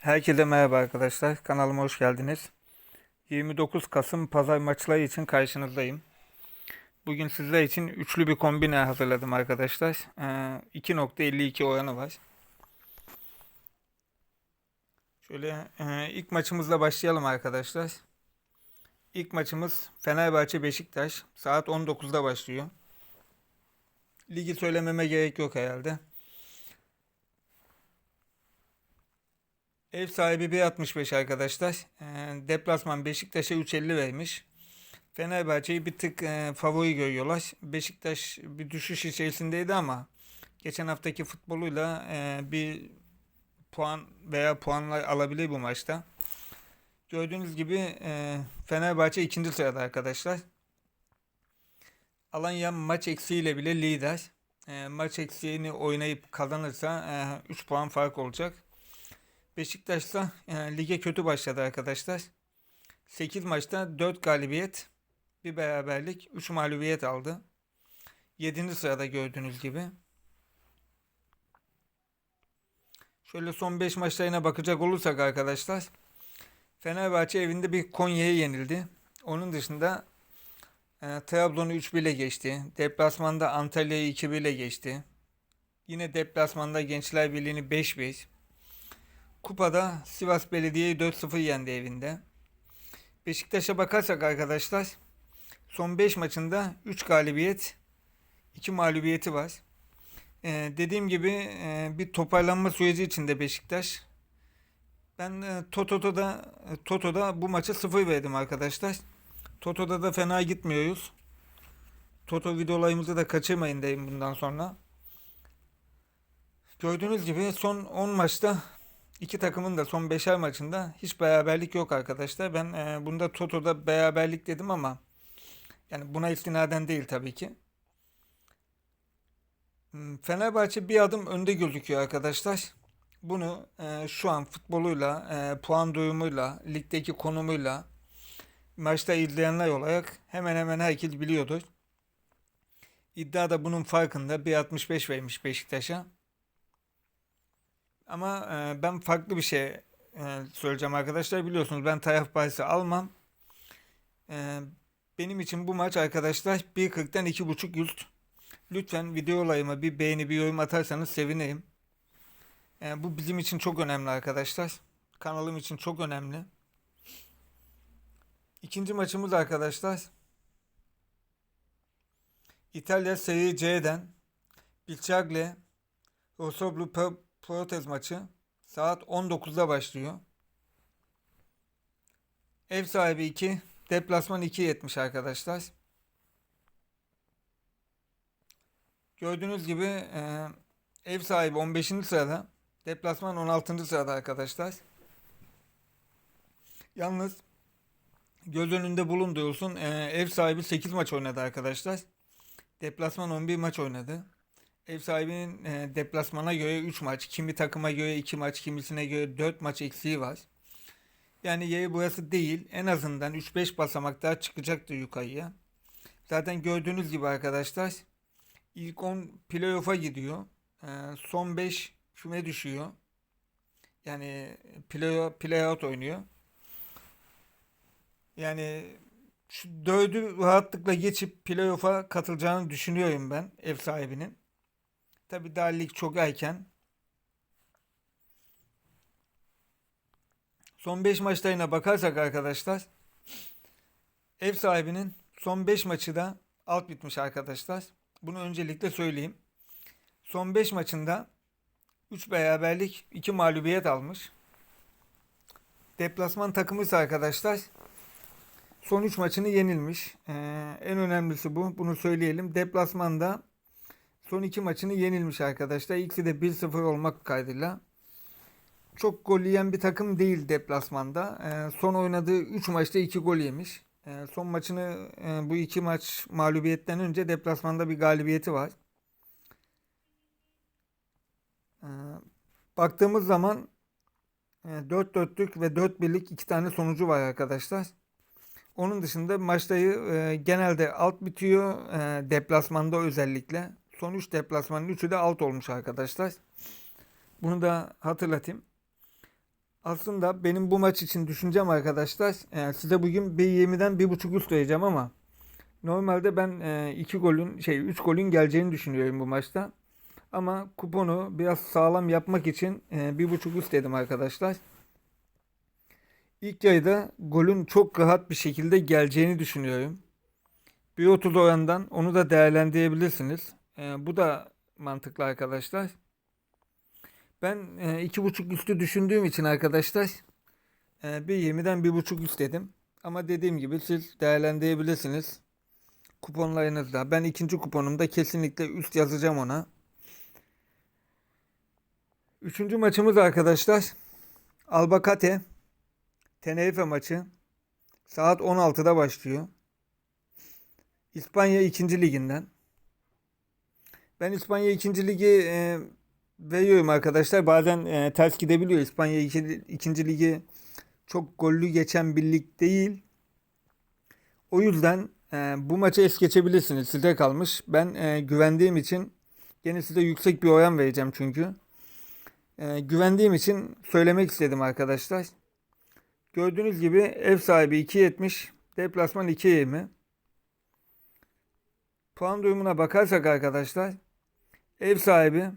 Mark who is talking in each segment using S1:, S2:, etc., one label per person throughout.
S1: Herkese merhaba arkadaşlar. Kanalıma hoş geldiniz. 29 Kasım pazar maçları için karşınızdayım. Bugün sizler için üçlü bir kombine hazırladım arkadaşlar. Ee, 2.52 oranı var. Şöyle e, ilk maçımızla başlayalım arkadaşlar. İlk maçımız Fenerbahçe Beşiktaş. Saat 19'da başlıyor. Ligi söylememe gerek yok herhalde. Ev sahibi 1.65 arkadaşlar. Ee, deplasman Beşiktaş'a 3.50 vermiş. Fenerbahçe'yi bir tık e, favori görüyorlar. Beşiktaş bir düşüş içerisindeydi ama geçen haftaki futboluyla e, bir puan veya puanlar alabilir bu maçta. Gördüğünüz gibi e, Fenerbahçe ikinci sırada arkadaşlar. Alanya maç eksiğiyle bile lider. E, maç eksiğini oynayıp kazanırsa e, 3 puan fark olacak. Beşiktaş da e, lige kötü başladı arkadaşlar. 8 maçta 4 galibiyet, bir beraberlik, 3 mağlubiyet aldı. 7. sırada gördüğünüz gibi. Şöyle son 5 maçlarına bakacak olursak arkadaşlar. Fenerbahçe evinde bir Konya'ya yenildi. Onun dışında e, Trabzon'u 3-1 ile geçti. Deplasmanda Antalya'yı 2-1 ile geçti. Yine deplasmanda Gençler Birliği'ni 5-5. Kupada Sivas Belediye'yi 4-0 yendi evinde. Beşiktaş'a bakarsak arkadaşlar son 5 maçında 3 galibiyet 2 mağlubiyeti var. Ee, dediğim gibi e, bir toparlanma süreci içinde Beşiktaş. Ben e, Toto'da Toto'da bu maça 0 verdim arkadaşlar. Toto'da da fena gitmiyoruz. Toto videolarımızı da kaçırmayın derim bundan sonra. Gördüğünüz gibi son 10 maçta İki takımın da son beşer maçında hiç beraberlik yok arkadaşlar. Ben e, bunda Toto'da beraberlik dedim ama yani buna istinaden değil tabii ki. Hmm, Fenerbahçe bir adım önde gözüküyor arkadaşlar. Bunu e, şu an futboluyla, e, puan durumuyla, ligdeki konumuyla maçta izleyenler olarak hemen hemen herkes biliyordur. İddia da bunun farkında. 1.65 vermiş Beşiktaş'a. Ama e, ben farklı bir şey e, söyleyeceğim arkadaşlar. Biliyorsunuz ben taraf bahsi almam. E, benim için bu maç arkadaşlar 1.40'dan 2.5 üst. Lütfen video olayıma bir beğeni bir yorum atarsanız sevinirim. E, bu bizim için çok önemli arkadaşlar. Kanalım için çok önemli. İkinci maçımız arkadaşlar. İtalya Serie C'den Bilçagle Rosoblu Protez maçı saat 19'da başlıyor. Ev sahibi 2, deplasman 2.70 arkadaşlar. Gördüğünüz gibi e, ev sahibi 15. sırada, deplasman 16. sırada arkadaşlar. Yalnız göz önünde bulundurulsun e, ev sahibi 8 maç oynadı arkadaşlar. Deplasman 11 maç oynadı. Ev sahibinin e, deplasmana göre 3 maç, kimi takıma göre 2 maç, kimisine göre 4 maç eksiği var. Yani yeri burası değil. En azından 3-5 basamak daha çıkacaktır yukarıya. Zaten gördüğünüz gibi arkadaşlar ilk 10 playoff'a gidiyor. E, son 5 küme düşüyor. Yani play, play out oynuyor. Yani şu dördü rahatlıkla geçip playoff'a katılacağını düşünüyorum ben ev sahibinin. Tabi daha lig çok erken. Son 5 maçlarına bakarsak arkadaşlar ev sahibinin son 5 maçı da alt bitmiş arkadaşlar. Bunu öncelikle söyleyeyim. Son 5 maçında 3 beraberlik 2 mağlubiyet almış. Deplasman takımı arkadaşlar son 3 maçını yenilmiş. Ee, en önemlisi bu. Bunu söyleyelim. Deplasmanda Son iki maçını yenilmiş arkadaşlar. İkisi de 1-0 olmak kaydıyla. Çok gol yiyen bir takım değil deplasmanda. Ee, son oynadığı 3 maçta 2 gol yemiş. Ee, son maçını e, bu iki maç mağlubiyetten önce deplasmanda bir galibiyeti var. Ee, baktığımız zaman e, 4-4'lük ve 4 birlik iki tane sonucu var arkadaşlar. Onun dışında maçtayı e, genelde alt bitiyor. E, deplasmanda özellikle. Son 3 deplasmanın 3'ü de alt olmuş arkadaşlar. Bunu da hatırlatayım. Aslında benim bu maç için düşüncem arkadaşlar e, size bugün 1.20'den 1.5 üst vereceğim ama normalde ben 2 golün şey 3 golün geleceğini düşünüyorum bu maçta. Ama kuponu biraz sağlam yapmak için e, 1.5 üst dedim arkadaşlar. İlk yarıda golün çok rahat bir şekilde geleceğini düşünüyorum. 1.30 orandan onu da değerlendirebilirsiniz. E, bu da mantıklı arkadaşlar. Ben e, iki buçuk üstü düşündüğüm için arkadaşlar e, bir 20'den bir buçuk üst dedim. Ama dediğim gibi siz değerlendirebilirsiniz. Kuponlarınızda. Ben ikinci kuponumda kesinlikle üst yazacağım ona. Üçüncü maçımız arkadaşlar. Albacate Tenerife maçı. Saat 16'da başlıyor. İspanya 2. liginden. Ben İspanya 2. ligi e, veriyorum arkadaşlar. Bazen e, ters gidebiliyor. İspanya 2. 2. ligi çok gollü geçen bir lig değil. O yüzden e, bu maçı es geçebilirsiniz. Size kalmış. Ben e, güvendiğim için gene size yüksek bir oran vereceğim çünkü. E, güvendiğim için söylemek istedim arkadaşlar. Gördüğünüz gibi ev sahibi 2.70, deplasman 2.20. Puan durumuna bakarsak arkadaşlar ev sahibi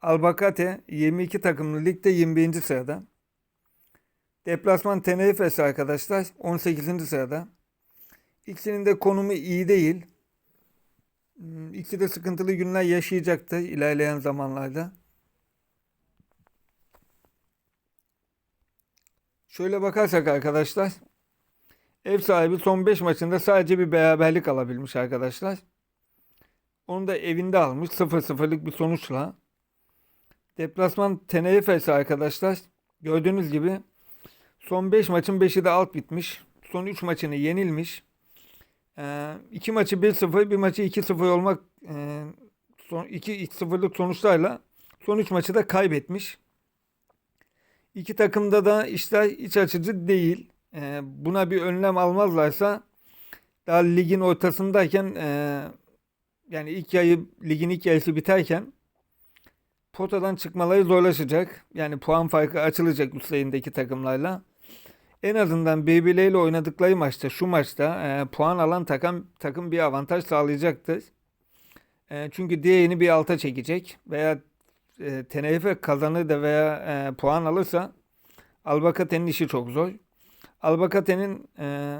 S1: Albacate 22 takımlı ligde 21. sırada. Deplasman Tenerife'si arkadaşlar 18. sırada. İkisinin de konumu iyi değil. Hmm, İkisi de sıkıntılı günler yaşayacaktır ilerleyen zamanlarda. Şöyle bakarsak arkadaşlar ev sahibi son 5 maçında sadece bir beraberlik alabilmiş arkadaşlar. Onu da evinde almış 0-0'lık bir sonuçla. Deplasman Tenerife'si arkadaşlar. Gördüğünüz gibi son 5 maçın 5'i de alt bitmiş. Son 3 maçını yenilmiş. 2 maçı 1-0, bir maçı 2-0 olmak e, son 2-0'lık sonuçlarla son 3 maçı da kaybetmiş. İki takımda da işler iç açıcı değil. E, buna bir önlem almazlarsa daha ligin ortasındayken e, yani ilk yayı ligin ilk yarısı biterken potadan çıkmaları zorlaşacak. Yani puan farkı açılacak üstlerindeki takımlarla. En azından birbirleriyle oynadıkları maçta şu maçta e, puan alan takım takım bir avantaj sağlayacaktır. E, çünkü diğerini bir alta çekecek veya e, Tenerife kazanır da veya e, puan alırsa Albacate'nin işi çok zor. Albacate'nin e,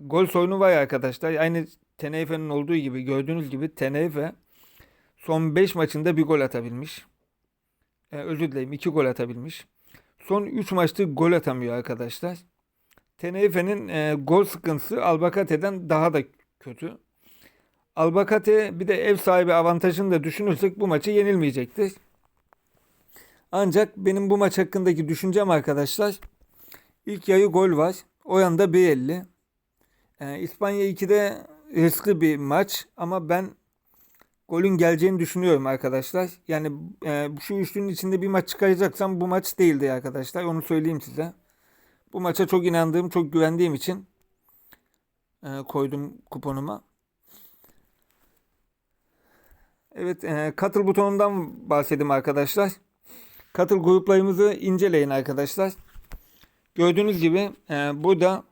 S1: gol sorunu var arkadaşlar. Aynı Tenerife'nin olduğu gibi gördüğünüz gibi Tenerife son 5 maçında bir gol atabilmiş. E, özür dilerim 2 gol atabilmiş. Son 3 maçta gol atamıyor arkadaşlar. Tenerife'nin e, gol sıkıntısı Albacate'den daha da kötü. Albacate bir de ev sahibi avantajını da düşünürsek bu maçı yenilmeyecektir. Ancak benim bu maç hakkındaki düşüncem arkadaşlar ilk yarı gol var. O yanda 1.50. Ee, İspanya 2'de riskli bir maç ama ben golün geleceğini düşünüyorum arkadaşlar. Yani e, şu üçlünün içinde bir maç çıkaracaksam bu maç değildi arkadaşlar. Onu söyleyeyim size. Bu maça çok inandığım, çok güvendiğim için e, koydum kuponuma. Evet, e, katıl butonundan bahsedeyim arkadaşlar. Katıl gruplarımızı inceleyin arkadaşlar. Gördüğünüz gibi e, burada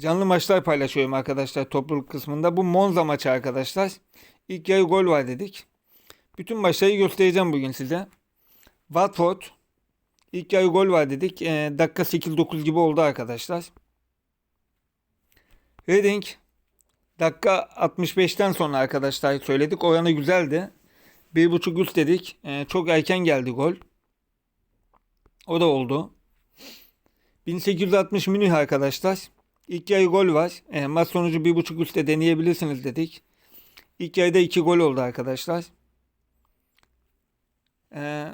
S1: canlı maçlar paylaşıyorum arkadaşlar topluluk kısmında. Bu Monza maçı arkadaşlar. İlk yarı gol var dedik. Bütün maçları göstereceğim bugün size. Watford ilk yarı gol var dedik. E, dakika 8-9 gibi oldu arkadaşlar. Reading dakika 65'ten sonra arkadaşlar söyledik. Oranı güzeldi. 1.5 üst dedik. E, çok erken geldi gol. O da oldu. 1860 Münih arkadaşlar. İlk yarı gol var. E, maç sonucu 1.5 üstte deneyebilirsiniz dedik. İlk yarıda 2 gol oldu arkadaşlar. E,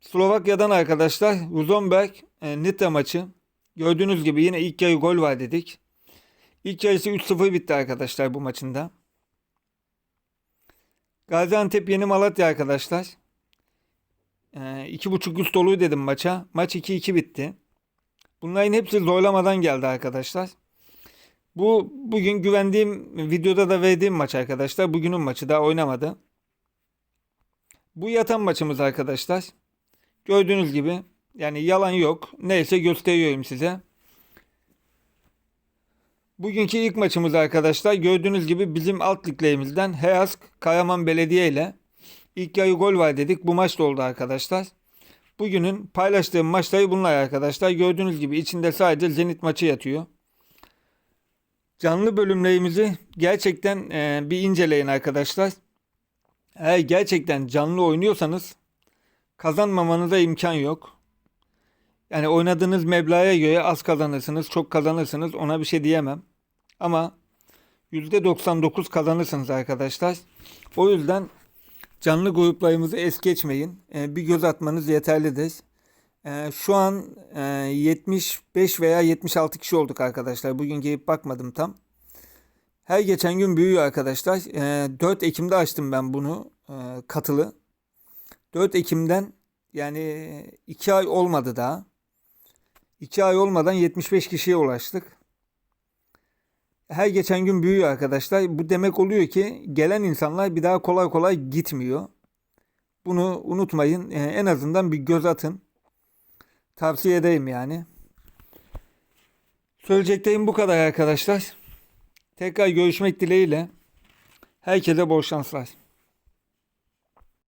S1: Slovakya'dan arkadaşlar Ruzomberg e, Nitra maçı. Gördüğünüz gibi yine ilk yarı gol var dedik. İlk yarısı 3-0 bitti arkadaşlar bu maçında. Gaziantep Yeni Malatya arkadaşlar. Ee, iki buçuk üst dolu dedim maça. Maç 2-2 bitti. Bunların hepsi zorlamadan geldi arkadaşlar. Bu bugün güvendiğim videoda da verdiğim maç arkadaşlar. Bugünün maçı daha oynamadı. Bu yatan maçımız arkadaşlar. Gördüğünüz gibi Yani yalan yok. Neyse gösteriyorum size. Bugünkü ilk maçımız arkadaşlar gördüğünüz gibi bizim alt liglerimizden Heyask Karaman Belediye ile ilk yarı gol var dedik. Bu maç da oldu arkadaşlar. Bugünün paylaştığım maçları bunlar arkadaşlar. Gördüğünüz gibi içinde sadece Zenit maçı yatıyor. Canlı bölümlerimizi gerçekten e, bir inceleyin arkadaşlar. Eğer gerçekten canlı oynuyorsanız kazanmamanıza imkan yok. Yani oynadığınız meblağa göre az kazanırsınız, çok kazanırsınız ona bir şey diyemem. Ama %99 kazanırsınız arkadaşlar. O yüzden canlı gruplarımızı es geçmeyin. Ee, bir göz atmanız yeterlidir. Ee, şu an e, 75 veya 76 kişi olduk arkadaşlar. Bugün gelip bakmadım tam. Her geçen gün büyüyor arkadaşlar. Ee, 4 Ekim'de açtım ben bunu e, katılı. 4 Ekim'den yani 2 ay olmadı daha. 2 ay olmadan 75 kişiye ulaştık. Her geçen gün büyüyor arkadaşlar. Bu demek oluyor ki gelen insanlar bir daha kolay kolay gitmiyor. Bunu unutmayın. Ee, en azından bir göz atın. Tavsiye edeyim yani. Söyleyeceklerim bu kadar arkadaşlar. Tekrar görüşmek dileğiyle. Herkese bol şanslar.